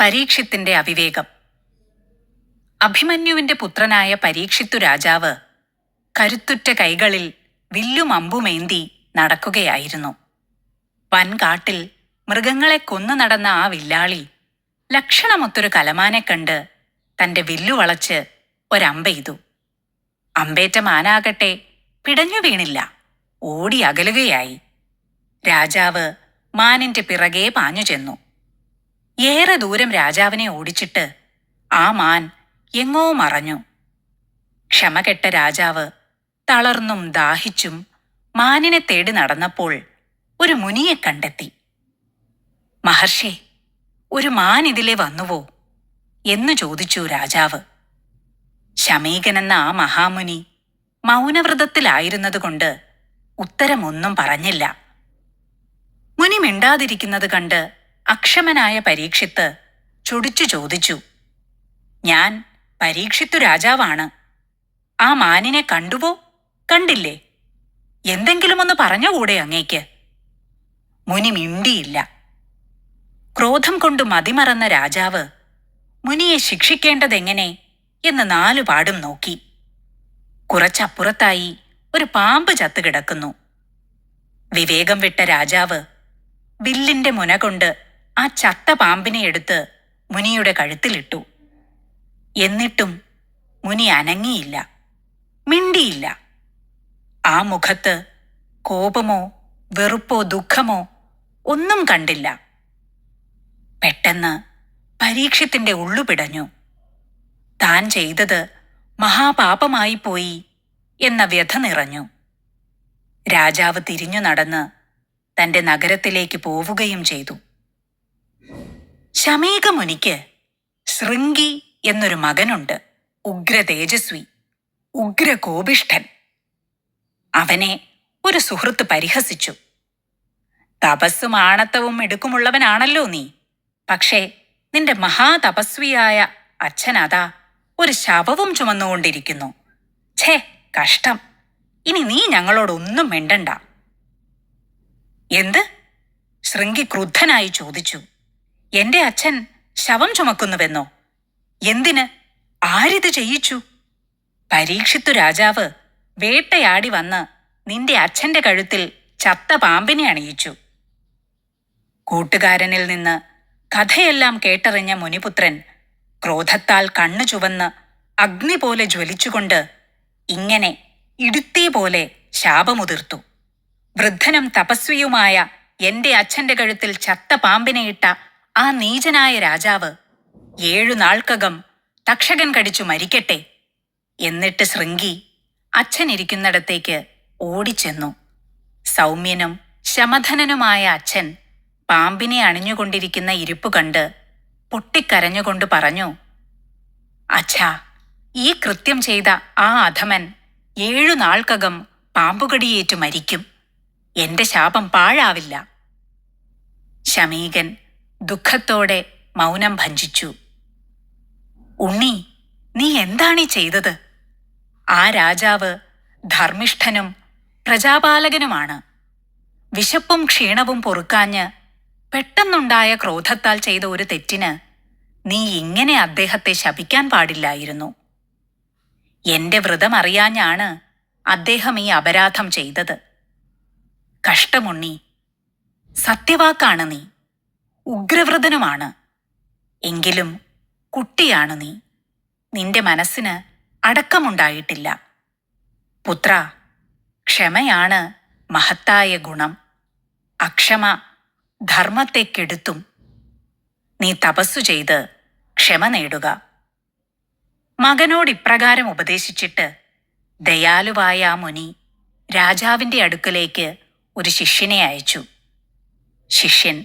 പരീക്ഷിത്തിന്റെ അവിവേകം. അഭിമന്യുവിന്റെ പുത്രനായ പരീക്ഷിത്തു രാജാവ് കരുത്തുറ്റ കൈകളിൽ വില്ലും അമ്പുമേന്തി നടക്കുകയായിരുന്നു. വൻകാട്ടിൽ മൃഗങ്ങളെ കൊന്നു നടന്ന ആ വില്ലാളി ലക്ഷണമൊത്തൊരു കലമാനെ കണ്ട് തന്റെ വില്ലു വളച്ച് ഒരമ്പെയ്തു അമ്പേറ്റ മാനാകട്ടെ പിടഞ്ഞു വീണില്ല ഓടി അകലുകയായി. രാജാവ് മാനിന്റെ പിറകെ പാഞ്ഞു ചെന്നു ഏറെ ദൂരം രാജാവിനെ ഓടിച്ചിട്ട് ആ മാൻ എങ്ങോ മറഞ്ഞു. ക്ഷമകെട്ട രാജാവ് തളർന്നും ദാഹിച്ചും മാനിനെ തേടി നടന്നപ്പോൾ ഒരു മുനിയെ കണ്ടെത്തി. മഹർഷി ഒരു മാൻ ഇതിലെ വന്നുവോ? എന്നു ചോദിച്ചു രാജാവ്. ശമീകനെന്ന ആ മഹാമുനി മൗനവ്രതത്തിലായിരുന്നതുകൊണ്ട് ഉത്തരമൊന്നും പറഞ്ഞില്ല. മുനി മിണ്ടാതിരിക്കുന്നത് കണ്ട് അക്ഷമനായ പരീക്ഷിത്ത് ചൊടിച്ചു ചോദിച്ചു ഞാൻ പരീക്ഷിത്തു രാജാവാണ്. ആ മാനിനെ കണ്ടുവോ? കണ്ടില്ലേ? എന്തെങ്കിലുമൊന്ന് പറഞ്ഞുകൂടെ അങ്ങേക്ക്. മുനി മിണ്ടിയില്ല. ക്രോധം കൊണ്ട് മതിമറന്ന രാജാവ് മുനിയെ ശിക്ഷിക്കേണ്ടതെങ്ങനെ എന്ന് നാലുപാടും നോക്കി. കുറച്ചപ്പുറത്തായി ഒരു പാമ്പ് ചത്തുകിടക്കുന്നു. വിവേകം വിട്ട രാജാവ് വില്ലിന്റെ മുന കൊണ്ട് ആ ചത്ത പാമ്പിനെ എടുത്ത് മുനിയുടെ കഴുത്തിലിട്ടു. എന്നിട്ടും മുനി അനങ്ങിയില്ല മിണ്ടിയില്ല. ആ മുഖത്ത് കോപമോ വെറുപ്പോ ദുഃഖമോ ഒന്നും കണ്ടില്ല. പെട്ടെന്ന് പരീക്ഷത്തിന്റെ ഉള്ളു പിടഞ്ഞു. താൻ ചെയ്തത് മഹാപാപമായി പോയി എന്ന വ്യഥ നിറഞ്ഞു. രാജാവ് തിരിഞ്ഞു നടന്ന് തന്റെ നഗരത്തിലേക്ക് പോവുകയും ചെയ്തു. ശമീകമുനിക്ക് ശൃംഗി എന്നൊരു മകനുണ്ട് ഉഗ്ര തേജസ്വി ഉഗ്ര കോപിഷ്ഠൻ അവനെ ഒരു സുഹൃത്ത് പരിഹസിച്ചു. തപസ്സും ആണത്തവും എടുക്കുമുള്ളവനാണല്ലോ നീ. പക്ഷേ നിന്റെ മഹാതപസ്വിയായ അച്ഛനതാ ഒരു ശവവും ചുമന്നുകൊണ്ടിരിക്കുന്നു. ഛേ കഷ്ടം. ഇനി നീ ഞങ്ങളോടൊന്നും മിണ്ടണ്ട. എന്ത്? ശൃംഗി ക്രുദ്ധനായി ചോദിച്ചു. എന്റെ അച്ഛൻ ശവം ചുമക്കുന്നുവെന്നോ? എന്തിന്? ആരിത് ചെയ്യിച്ചു? പരീക്ഷിത്തു രാജാവ് വേട്ടയാടി വന്ന് നിന്റെ അച്ഛന്റെ കഴുത്തിൽ ചത്ത പാമ്പിനെ അണിയിച്ചു. കൂട്ടുകാരനിൽ നിന്ന് കഥയെല്ലാം കേട്ടറിഞ്ഞ മുനിപുത്രൻ ക്രോധത്താൽ കണ്ണു ചുവന്ന് അഗ്നി പോലെ ജ്വലിച്ചുകൊണ്ട് ഇങ്ങനെ ഇടുത്തി പോലെ ശാപമുതിർത്തു. വൃദ്ധനും തപസ്വിയുമായ എന്റെ അച്ഛന്റെ കഴുത്തിൽ ചത്ത പാമ്പിനെ ഇട്ട ആ നീചനായ രാജാവ് ഏഴു നാൾക്കകം തക്ഷകൻ കടിച്ചു മരിക്കട്ടെ എന്നിട്ട് ശൃംഗി അച്ഛനിരിക്കുന്നിടത്തേക്ക് ഓടിച്ചെന്നു. സൗമ്യനും ശമധനനുമായ അച്ഛൻ പാമ്പിനെ അണിഞ്ഞുകൊണ്ടിരിക്കുന്ന ഇരിപ്പ് കണ്ട് പൊട്ടിക്കരഞ്ഞുകൊണ്ട് പറഞ്ഞു അച്ഛാ ഈ കൃത്യം ചെയ്ത ആ അധമൻ ഏഴു നാൾക്കകം പാമ്പുകടിയേറ്റു മരിക്കും. എന്റെ ശാപം പാഴാവില്ല. ശമീകൻ ദുഃഖത്തോടെ മൗനം ഭഞ്ജിച്ചു. ഉണ്ണി നീ എന്താണ് ചെയ്തത്? ആ രാജാവ് ധർമ്മിഷ്ഠനും പ്രജാപാലകനുമാണ്. വിശപ്പും ക്ഷീണവും പൊറുക്കാഞ്ഞ് പെട്ടെന്നുണ്ടായ ക്രോധത്താൽ ചെയ്ത ഒരു തെറ്റിന് നീ ഇങ്ങനെ അദ്ദേഹത്തെ ശപിക്കാൻ പാടില്ലായിരുന്നു. എന്റെ വ്രതം അറിയാഞ്ഞാണ് അദ്ദേഹം ഈ അപരാധം ചെയ്തത്. കഷ്ടമുണ്ണി സത്യവാക്കാണ് നീ. ഉഗ്രവ്രതനുമാണ്. എങ്കിലും കുട്ടിയാണ് നീ. നിന്റെ മനസ്സിന് അടക്കമുണ്ടായിട്ടില്ല. പുത്ര ക്ഷമയാണ് മഹത്തായ ഗുണം. അക്ഷമ ധർമ്മത്തെ കെടുത്തും. നീ തപസ്സു ചെയ്ത് ക്ഷമ നേടുക. മകനോട് ഇപ്രകാരം ഉപദേശിച്ചിട്ട് ദയാലുവായ ആ മുനി രാജാവിന്റെ അടുക്കലേക്ക് ഒരു ശിഷ്യനെ അയച്ചു. ശിഷ്യൻ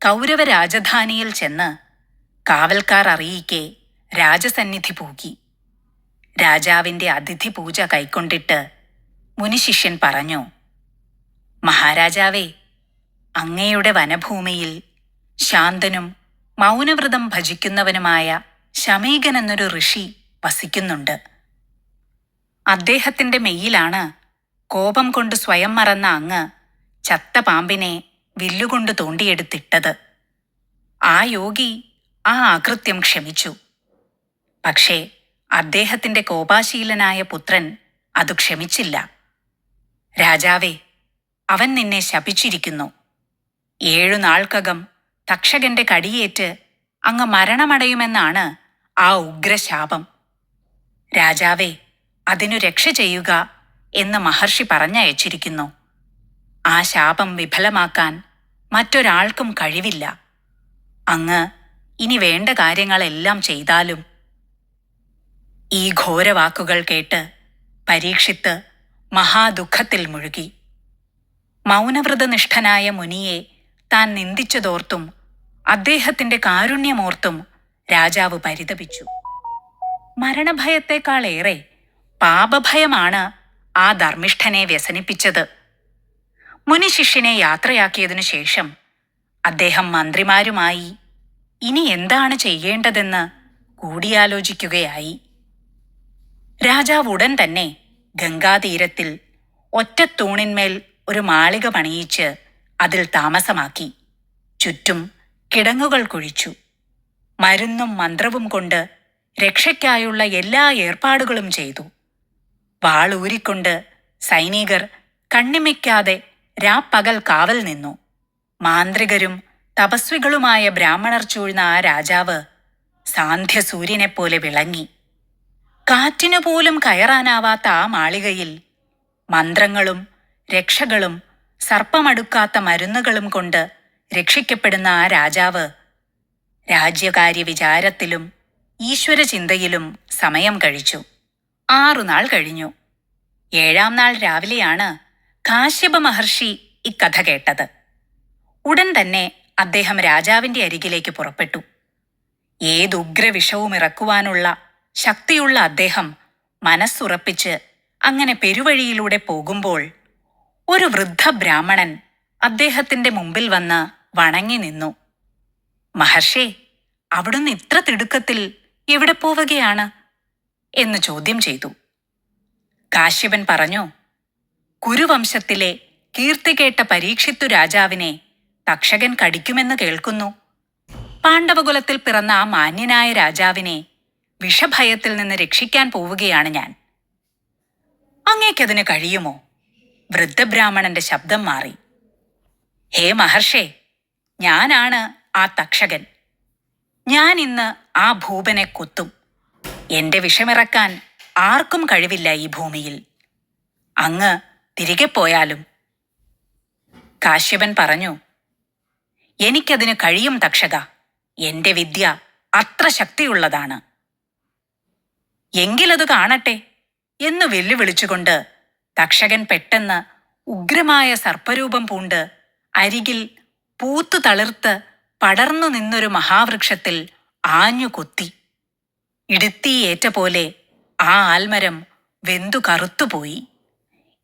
കൗരവ രാജധാനിയിൽ ചെന്ന് കാവൽക്കാർ അറിയിക്കെ രാജസന്നിധി പൂകി രാജാവിന്റെ അതിഥി പൂജ കൈക്കൊണ്ടിട്ട് മുനിശിഷ്യൻ പറഞ്ഞു മഹാരാജാവേ അങ്ങയുടെ വനഭൂമിയിൽ ശാന്തനും മൗനവ്രതം ഭജിക്കുന്നവനുമായ ശമീകൻ എന്നൊരു ഋഷി വസിക്കുന്നുണ്ട്. അദ്ദേഹത്തിന്റെ മെയ്യിലാണ് കോപം കൊണ്ട് സ്വയം മറന്ന അങ്ങ് ചത്ത പാമ്പിനെ വില്ലുകൊണ്ട് തോണ്ടിയെടുത്തിട്ടത്. ആ യോഗി ആ അകൃത്യം ക്ഷമിച്ചു. പക്ഷേ അദ്ദേഹത്തിന്റെ കോപാശീലനായ പുത്രൻ അതു ക്ഷമിച്ചില്ല. രാജാവേ അവൻ നിന്നെ ശപിച്ചിരിക്കുന്നു. ഏഴു നാൾക്കകം തക്ഷകന്റെ കടിയേറ്റ് അങ്ങ് മരണമടയുമെന്നാണ് ആ ഉഗ്രശാപം. രാജാവേ അതിനു രക്ഷ ചെയ്യുക എന്ന് മഹർഷി പറഞ്ഞയച്ചിരിക്കുന്നു. ആ ശാപം വിഫലമാക്കാൻ മറ്റൊരാൾക്കും കഴിവില്ല. അങ്ങ് ഇനി വേണ്ട കാര്യങ്ങളെല്ലാം ചെയ്താലും ഈ ഘോരവാക്കുകൾ കേട്ട് പരീക്ഷിത്ത് മഹാദുഃഖത്തിൽ മുഴുകി. മൗനവ്രതനിഷ്ഠനായ മുനിയെ താൻ നിന്ദിച്ചതോർത്തും അദ്ദേഹത്തിന്റെ കാരുണ്യമോർത്തും രാജാവ് പരിതപിച്ചു. മരണഭയത്തേക്കാളേറെ പാപഭയമാണ് ആ ധർമ്മിഷ്ഠനെ വ്യസനിപ്പിച്ചത്. മുനിശിഷ്യനെ യാത്രയാക്കിയതിനു ശേഷം അദ്ദേഹം മന്ത്രിമാരുമായി ഇനി എന്താണ് ചെയ്യേണ്ടതെന്ന് കൂടിയാലോചിക്കുകയായി. രാജാവ് ഉടൻ തന്നെ ഗംഗാതീരത്തിൽ ഒറ്റ ഒറ്റത്തൂണിന്മേൽ ഒരു മാളിക പണിയിച്ച് അതിൽ താമസമാക്കി. ചുറ്റും കിടങ്ങുകൾ കുഴിച്ചു. മരുന്നും മന്ത്രവും കൊണ്ട് രക്ഷയ്ക്കായുള്ള എല്ലാ ഏർപ്പാടുകളും ചെയ്തു. വാളൂരിക്കൊണ്ട് സൈനികർ കണ്ണിമയ്ക്കാതെ രാപ്പകൽ കാവൽ നിന്നു. മാന്ത്രികരും തപസ്വികളുമായ ബ്രാഹ്മണർ ചൂഴ്ന്ന ആ രാജാവ് സാന്ധ്യസൂര്യനെപ്പോലെ വിളങ്ങി. കാറ്റിനു പോലും കയറാനാവാത്ത ആ മാളികയിൽ മന്ത്രങ്ങളും രക്ഷകളും സർപ്പമടുക്കാത്ത മരുന്നുകളും കൊണ്ട് രക്ഷിക്കപ്പെടുന്ന ആ രാജാവ് രാജ്യകാര്യ വിചാരത്തിലും ഈശ്വരചിന്തയിലും സമയം കഴിച്ചു. ആറുനാൾ കഴിഞ്ഞു. ഏഴാം നാൾ രാവിലെയാണ് കാശ്യപ മഹർഷി ഇക്കഥ കേട്ടത്. ഉടൻ തന്നെ അദ്ദേഹം രാജാവിന്റെ അരികിലേക്ക് പുറപ്പെട്ടു. ഏതുഗ്രവിഷവും ഇറക്കുവാനുള്ള ശക്തിയുള്ള അദ്ദേഹം മനസ്സുറപ്പിച്ച് അങ്ങനെ പെരുവഴിയിലൂടെ പോകുമ്പോൾ ഒരു വൃദ്ധ ബ്രാഹ്മണൻ അദ്ദേഹത്തിന്റെ മുമ്പിൽ വന്ന് വണങ്ങി നിന്നു. മഹർഷി അവിടുന്ന് ഇത്ര തിടുക്കത്തിൽ എവിടെ പോവുകയാണ്? എന്ന് ചോദ്യം ചെയ്തു. കാശ്യപൻ പറഞ്ഞു കുരുവംശത്തിലെ കീർത്തികേട്ട പരീക്ഷിത്തു രാജാവിനെ തക്ഷകൻ കടിക്കുമെന്ന് കേൾക്കുന്നു. പാണ്ഡവകുലത്തിൽ പിറന്ന ആ മാന്യനായ രാജാവിനെ വിഷഭയത്തിൽ നിന്ന് രക്ഷിക്കാൻ പോവുകയാണ് ഞാൻ. അങ്ങേക്കതിന് കഴിയുമോ? വൃദ്ധബ്രാഹ്മണന്റെ ശബ്ദം മാറി. ഹേ മഹർഷേ ഞാനാണ് ആ തക്ഷകൻ. ഞാൻ ഇന്ന് ആ ഭൂപനെ കൊത്തും. എന്റെ വിഷമിറക്കാൻ ആർക്കും കഴിവില്ല ഈ ഭൂമിയിൽ. അങ്ങ് തിരികെ പോയാലും. കാശ്യപൻ പറഞ്ഞു എനിക്കതിന് കഴിയും തക്ഷക. എന്റെ വിദ്യ അത്ര ശക്തിയുള്ളതാണ്. എങ്കിലത് കാണട്ടെ എന്ന് വെല്ലുവിളിച്ചുകൊണ്ട് തക്ഷകൻ പെട്ടെന്ന് ഉഗ്രമായ സർപ്പരൂപം പൂണ്ട് അരികിൽ പൂത്തു തളിർത്ത് പടർന്നു നിന്നൊരു മഹാവൃക്ഷത്തിൽ ആഞ്ഞു കൊത്തി ഇടുത്തിയേറ്റ പോലെ ആ ആൽമരം വെന്തു കറുത്തുപോയി.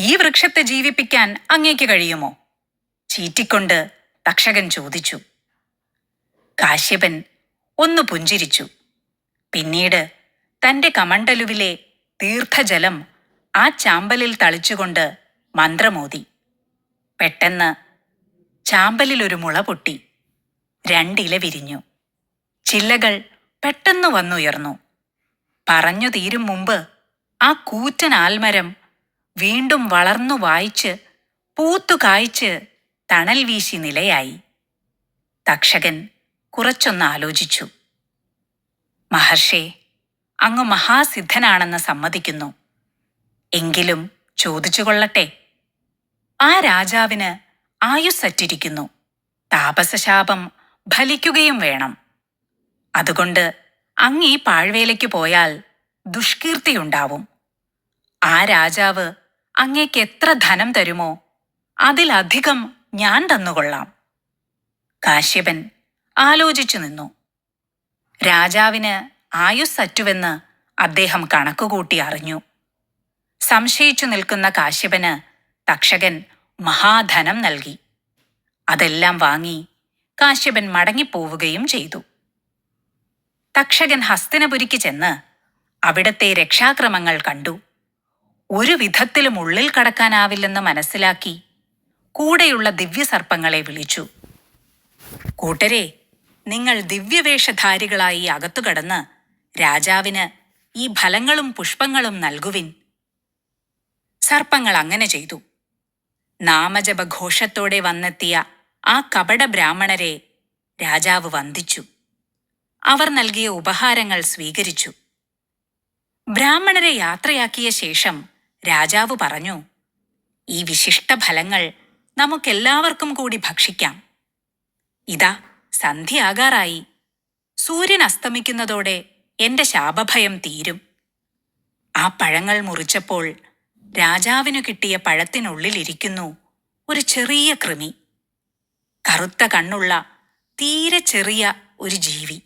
ഈ വൃക്ഷത്തെ ജീവിപ്പിക്കാൻ അങ്ങേക്ക് കഴിയുമോ? ചീറ്റിക്കൊണ്ട് തക്ഷകൻ ചോദിച്ചു. കാശ്യപൻ ഒന്ന് പുഞ്ചിരിച്ചു. പിന്നീട് തന്റെ കമണ്ടലുവിലെ തീർത്ഥജലം ആ ചാമ്പലിൽ തളിച്ചുകൊണ്ട് മന്ത്രമോതി. പെട്ടെന്ന് ചാമ്പലിൽ ഒരു മുള പൊട്ടി. രണ്ടില വിരിഞ്ഞു. ചില്ലകൾ പെട്ടെന്ന് വന്നുയർന്നു. പറഞ്ഞു തീരും മുമ്പ് ആ കൂറ്റൻ ആൽമരം വീണ്ടും വളർന്നു വായിച്ച് പൂത്തു കായ്ച്ച് തണൽ വീശി നിലയായി. തക്ഷകൻ കുറച്ചൊന്ന് ആലോചിച്ചു. മഹർഷേ അങ്ങ് മഹാസിദ്ധനാണെന്ന് സമ്മതിക്കുന്നു. എങ്കിലും ചോദിച്ചുകൊള്ളട്ടെ ആ രാജാവിന് ആയുസ്സറ്റിരിക്കുന്നു. താപസശാപം ഫലിക്കുകയും വേണം. അതുകൊണ്ട് അങ്ങ് ഈ പാഴ്വേലയ്ക്ക് പോയാൽ ദുഷ്കീർത്തിയുണ്ടാവും. ആ രാജാവ് അങ്ങേക്ക് എത്ര ധനം തരുമോ? അതിലധികം ഞാൻ തന്നുകൊള്ളാം. കാശ്യപൻ ആലോചിച്ചു നിന്നു. രാജാവിന് ആയുസ്സറ്റുവെന്ന് അദ്ദേഹം കണക്കുകൂട്ടി അറിഞ്ഞു. സംശയിച്ചു നിൽക്കുന്ന കാശ്യപന് തക്ഷകൻ മഹാധനം നൽകി. അതെല്ലാം വാങ്ങി കാശ്യപൻ മടങ്ങിപ്പോവുകയും ചെയ്തു. തക്ഷകൻ ഹസ്തിനപുരിക്ക് ചെന്ന് അവിടത്തെ രക്ഷാക്രമങ്ങൾ കണ്ടു. ഒരു വിധത്തിലും ഉള്ളിൽ കടക്കാനാവില്ലെന്ന് മനസ്സിലാക്കി കൂടെയുള്ള ദിവ്യസർപ്പങ്ങളെ വിളിച്ചു. കൂട്ടരെ നിങ്ങൾ ദിവ്യവേഷധാരികളായി അകത്തു കടന്ന് രാജാവിന് ഈ ഫലങ്ങളും പുഷ്പങ്ങളും നൽകുവിൻ. സർപ്പങ്ങൾ അങ്ങനെ ചെയ്തു. നാമജപഘോഷത്തോടെ വന്നെത്തിയ ആ കപട ബ്രാഹ്മണരെ രാജാവ് വന്ദിച്ചു. അവർ നൽകിയ ഉപഹാരങ്ങൾ സ്വീകരിച്ചു. ബ്രാഹ്മണരെ യാത്രയാക്കിയ ശേഷം രാജാവ് പറഞ്ഞു ഈ വിശിഷ്ട ഫലങ്ങൾ നമുക്കെല്ലാവർക്കും കൂടി ഭക്ഷിക്കാം. ഇതാ സന്ധ്യയാകാറായി സൂര്യൻ അസ്തമിക്കുന്നതോടെ എന്റെ ശാപഭയം തീരും. ആ പഴങ്ങൾ മുറിച്ചപ്പോൾ രാജാവിനു കിട്ടിയ പഴത്തിനുള്ളിലിരിക്കുന്നു ഒരു ചെറിയ കൃമി. കറുത്ത കണ്ണുള്ള തീരെ ചെറിയ ഒരു ജീവി.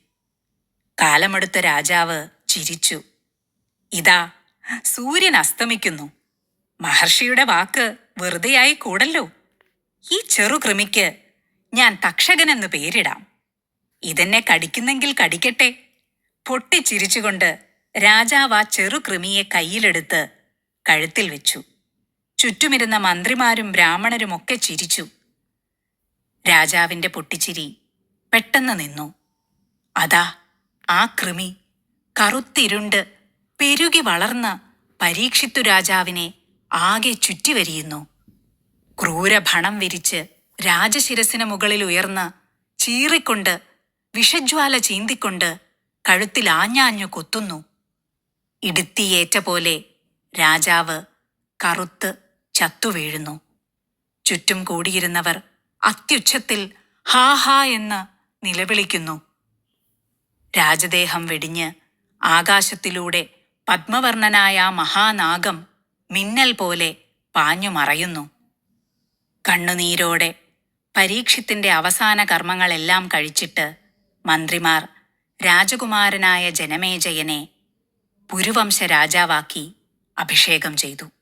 കാലമെടുത്ത രാജാവ് ചിരിച്ചു. ഇതാ സൂര്യൻ അസ്തമിക്കുന്നു. മഹർഷിയുടെ വാക്ക് വെറുതെയായി കൂടല്ലോ. ഈ ചെറുകൃമിക്ക് ഞാൻ തക്ഷകനെന്ന് പേരിടാം. ഇതെന്നെ കടിക്കുന്നെങ്കിൽ കടിക്കട്ടെ. പൊട്ടിച്ചിരിച്ചുകൊണ്ട് രാജാവ് ആ ചെറുകൃമിയെ കയ്യിലെടുത്ത് കഴുത്തിൽ വെച്ചു. ചുറ്റുമിരുന്ന മന്ത്രിമാരും ബ്രാഹ്മണരും ഒക്കെ ചിരിച്ചു. രാജാവിന്റെ പൊട്ടിച്ചിരി പെട്ടെന്ന് നിന്നു. അതാ ആ കൃമി. കറുത്തിരുണ്ട്. പെരുകി വളർന്ന് പരീക്ഷിത്തു രാജാവിനെ ആകെ ചുറ്റിവരിയുന്നു. ക്രൂരഭണം വിരിച്ച് രാജശിരസിന് മുകളിൽ ഉയർന്ന് ചീറിക്കൊണ്ട് വിഷജ്വാല ചീന്തിക്കൊണ്ട് കഴുത്തിൽ ആഞ്ഞാഞ്ഞു കൊത്തുന്നു. ഇടുത്തിയേറ്റ പോലെ രാജാവ് കറുത്ത് ചത്തുവീഴുന്നു. ചുറ്റും കൂടിയിരുന്നവർ അത്യുച്ഛത്തിൽ ഹാ ഹാ എന്ന് നിലവിളിക്കുന്നു. രാജദേഹം വെടിഞ്ഞ് ആകാശത്തിലൂടെ പത്മവർണനായ ആ മഹാനാഗം മിന്നൽ പോലെ പാഞ്ഞു മറയുന്നു കണ്ണുനീരോടെ പരീക്ഷത്തിന്റെ അവസാന കർമ്മങ്ങളെല്ലാം കഴിച്ചിട്ട് മന്ത്രിമാർ രാജകുമാരനായ ജനമേജയനെ പുരുവംശ രാജാവാക്കി അഭിഷേകം ചെയ്തു.